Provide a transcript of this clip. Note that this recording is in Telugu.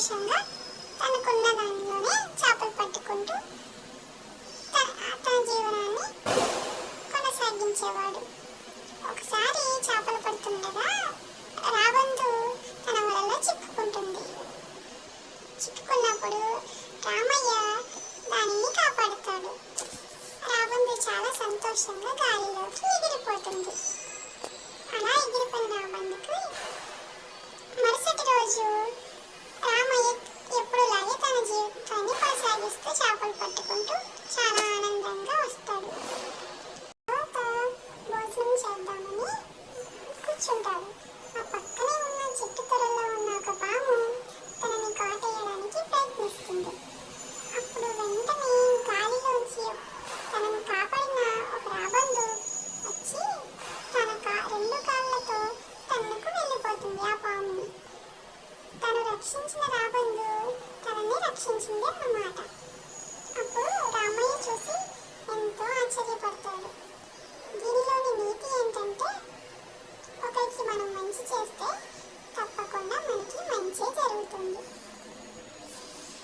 సంతోషంగా తనకున్న దానిలోనే చేపలు పట్టుకుంటూ తన జీవనాన్ని కొనసాగించేవాడు. ఒకసారి చేపలు పడుతుండగా రాబందు తన వలలో చిక్కుకుంటుంది. చిక్కుకున్నప్పుడు రామయ్య దానిని కాపాడుతాడు. రాబందు చాలా సంతోషంగా గాలిలోకి ఎగిరిపోతుంది. జీవితాన్ని చేపలు పట్టుకుంటూ చాలా ఆనందంగా వస్తాడు. తర్వాత భోజనం చేద్దామని కూర్చుంటాడు. ఆ పక్కనే ఉన్న చెట్టు తొరలో ఉన్న ఒక పాము తనని కాటేయడానికి ప్రయత్నిస్తుంది. అప్పుడు వెంటనే గాలిలోంచి తనను కాపాడిన ఒక రాబందు వచ్చి తన కా రెండు కాళ్ళతో తనకు వెళ్ళిపోతుంది ఆ పాముని. తను రక్షించిన తనని అన్నమాట అప్పుడు రామయ్య చూసి ఎంతో ఆశ్చర్యపడుతుంది